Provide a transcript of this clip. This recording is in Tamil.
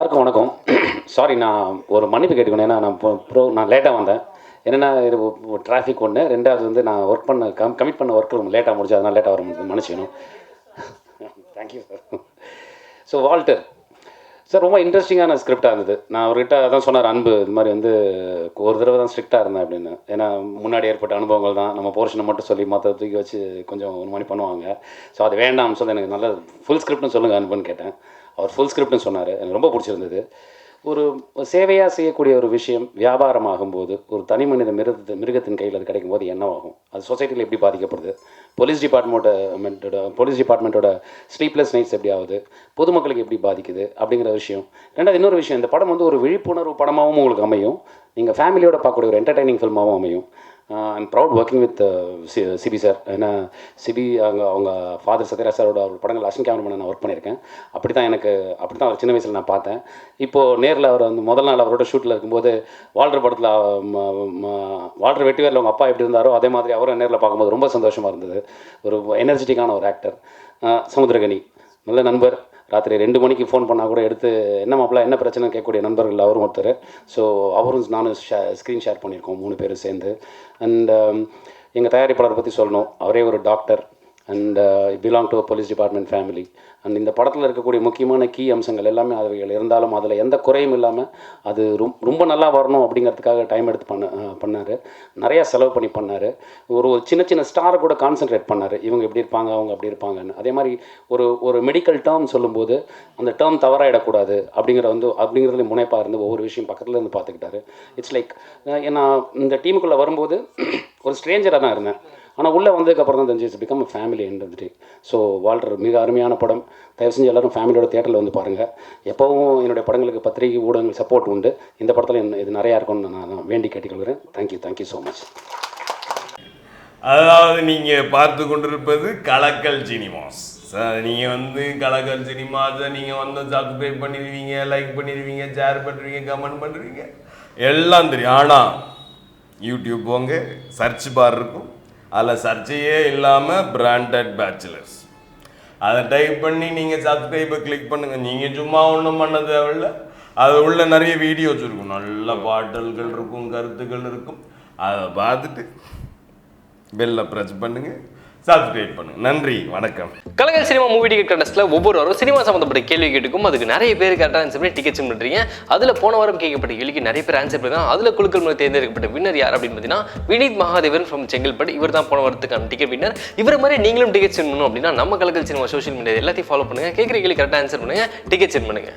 எல்லாருக்கும் வணக்கம். சாரி நான் ஒரு மன்னிப்பு கேட்டுக்கணும். ஏன்னா நான் ப்ரோ நான் லேட்டாக வந்தேன். என்னென்னா இது டிராஃபிக் ஒன்று ரெண்டாவது வந்து நான் ஒர்க் பண்ண கம் கமிட் பண்ண ஒர்க் லேட்டாக முடிஞ்சு அதனால் லேட்டாக வர முடியும் மன்னிச்சிக்கணும். Thank you sir so Walter sir ரொம்ப இன்ட்ரெஸ்டிங்கான ஸ்கிரிப்டாக இருந்தது. நான் அவர்கிட்ட அதான் சொன்னார் அன்பு இது மாதிரி வந்து ஒரு தடவை தான் ஸ்ட்ரிக்டாக இருந்தேன் அப்படின்னு. ஏன்னா முன்னாடி ஏற்பட்ட அனுபவங்கள் தான். நம்ம போர்ஷனை மட்டும் சொல்லி மற்ற தூக்கி வச்சு கொஞ்சம் ஒரு மாதிரி பண்ணுவாங்க. ஸோ அது வேண்டாம்னு சொல்லி எனக்கு நல்ல ஃபுல் ஸ்கிரிப்ட்னு சொல்லுங்கள் அன்புன்னு கேட்டேன். அவர் ஃபுல் ஸ்கிரிப்ட்னு சொன்னார். எனக்கு ரொம்ப பிடிச்சிருந்தது. ஒரு சேவையாக செய்யக்கூடிய ஒரு விஷயம் வியாபாரமாகும்போது ஒரு தனி மனித மிருகத்து மிருகத்தின் கையில் அது கிடைக்கும் போது என்னவாகும்? அது சொசைட்டியில் எப்படி பாதிக்கப்படுது? போலீஸ் டிபார்ட்மெண்ட்டோட போலீஸ் டிபார்ட்மெண்ட்டோட ஸ்லீப்லெஸ் நைட்ஸ் எப்படி ஆகுது? பொதுமக்களுக்கு எப்படி பாதிக்குது? அப்படிங்கிற விஷயம். ரெண்டாவது இன்னொரு விஷயம் இந்த படம் வந்து ஒரு விழிப்புணர்வு படமாகவும் உங்களுக்கு அமையும். நீங்கள் ஃபேமிலியோட பார்க்கக்கூடிய ஒரு என்டர்டைனிங் ஃபில்மாகவும் அமையும். ஐம் ப்ரவுட் ஒர்க்கிங் வித் சி சிபி சார் ஏன்னா சிபி அவங்க அவங்க ஃபாதர் சத்யராஜ் சாரோட அவர் படங்கள் அசின் கேமராமேன் நான் ஒர்க் பண்ணியிருக்கேன். அப்படி தான் எனக்கு அப்படி தான் அவர் சின்ன வயசில் நான் பார்த்தேன். இப்போது நேரில் அவர் வந்து முதல் நாள் அவரோட ஷூட்டில் இருக்கும்போது வால்டர் படத்தில் வால்டர் வெட்டிவேரில் அவங்க அப்பா எப்படி இருந்தாரோ அதே மாதிரி அவரை நேரில் பார்க்கும்போது ரொம்ப சந்தோஷமாக இருந்தது. ஒரு எனர்ஜெட்டிக்கான ஒரு ஆக்டர் சமுத்திரகனி. நல்ல நண்பர். ராத்திரி ரெண்டு மணிக்கு ஃபோன் பண்ணால் கூட எடுத்து என்ன மாப்பிள்ள என்ன பிரச்சனை கேட்கக்கூடிய நண்பர்கள் அவரும் ஒருத்தர். ஸோ அவரும் நானும் ஷே ஸ்க்ரீன் ஷேர் பண்ணியிருக்கோம் மூணு பேரும் சேர்ந்து. அண்ட் எங்கள் தயாரிப்பாளரை பற்றி சொல்லணும். அவரே ஒரு doctor and belong to police department family and இந்த படத்தில் இருக்கக்கூடிய முக்கியமான கீ அம்சங்கள் எல்லாமே அவைகள் இருந்தாலும் அதில் எந்த குறையும் இல்லாமல் அது ரொம்ப நல்லா வரணும் அப்படிங்கிறதுக்காக டைம் எடுத்து பண்ண பண்ணார். நிறையா செலவு பண்ணி பண்ணார். ஒரு ஒரு சின்ன சின்ன ஸ்டாரை கூட கான்சென்ட்ரேட் பண்ணார். இவங்க எப்படி இருப்பாங்க அவங்க அப்படி இருப்பாங்கன்னு. அதே மாதிரி ஒரு ஒரு மெடிக்கல் டேர்ம் சொல்லும்போது அந்த டேர்ம் தவறாயிடக்கூடாது அப்படிங்கிற வந்து அப்படிங்கிறதுல முனைப்பாக இருந்து ஒவ்வொரு விஷயம் பக்கத்தில் இருந்து பார்த்துக்கிட்டாரு. இட்ஸ் லைக் ஏன்னா இந்த டீமுக்குள்ளே வரும்போது ஒரு ஸ்ட்ரேஞ்சராக தான் இருந்தேன். ஆனால் உள்ளே வந்ததுக்கப்புறம் தான் தெரிஞ்சு become family and so Walter மிக அருமையான படம். தயவு செஞ்சு எல்லோரும் ஃபேமிலியோட தேட்டரில் வந்து பாருங்கள் எப்போவும் என்னுடைய படங்களுக்கு பத்திரிகை ஊடகங்கள் சப்போர்ட் உண்டு. இந்த படத்தில் என்ன- இது நிறையா இருக்கும்னு நான் நான் வேண்டி கேட்டுக்கொள்கிறேன். தேங்க்யூ தேங்க்யூ ஸோ மச் அதாவது நீங்கள் பார்த்து கொண்டிருப்பது கலக்கல் சினிமாஸ். நீங்கள் வந்து கலக்கல் சினிமாஸை நீங்கள் வந்து சப்ஸ்கிரைப் பண்ணிடுவீங்க லைக் பண்ணிடுவீங்க ஷேர் பண்ணுறீங்க கமெண்ட் பண்ணுறீங்க எல்லாம் தெரியும். ஆனால் யூடியூப் போங்க சர்ச் பார் இருக்கும். அதில் சர்ச்சையே இல்லாமல் பிராண்டட் பேச்சுலர்ஸ் அதை டைப் பண்ணி நீங்கள் சப்ஸ்கிரைபை கிளிக் பண்ணுங்கள் நீங்கள் சும்மா ஒன்றும் பண்ண தேவையில்ல. அது உள்ள நிறைய வீடியோஸ் இருக்கும். நல்ல பாட்டல்கள் இருக்கும் கருத்துக்கள் இருக்கும். அதை பார்த்துட்டு பெல்லை ப்ரெஸ் பண்ணுங்கள் சப்ஸ்கிரைப் பண்ணுங்க நன்றி. வணக்கம். கலகல் சினிமா மூவி டிக்கெட் கண்டஸ்ட்ல ஒவ்வொரு வாரம் சினிமா சம்மந்தப்பட்ட கேள்வி கேட்டுக்கும் அதுக்கு நிறைய பேர் கரெக்டாக ஆன்சர் பண்ணி டிக்கெட் பண்ணுறீங்க அதில் போன வாரம் கேட்கப்பட்ட கேள்விக்கு நிறைய பேர் ஆன்சர் பண்ணி அதில் குழுக்கள் மூலம் தேர்ந்தெடுக்கப்பட்ட வின்னர் யார் அப்படின்னு பார்த்தீங்கன்னா வினீத் மகாதேவன் ஃப்ரம் செங்கல்பட்டு. இவர் தான் போன வாரத்துக்கான டிக்கெட் வின்னர் இவர் மாதிரி நீங்களும் டிக்கெட் சென்ட் பண்ணணும் அப்படின்னா நம்ம கலகல் சினிமா சோஷியல் மீடியா எல்லாத்தையும் ஃபாலோ பண்ணுங்க. கேட்குற கேள்வி கரெக்டாக ஆன்சர் பண்ணுங்க. டிக்கெட் சென்ட் பண்ணுங்க.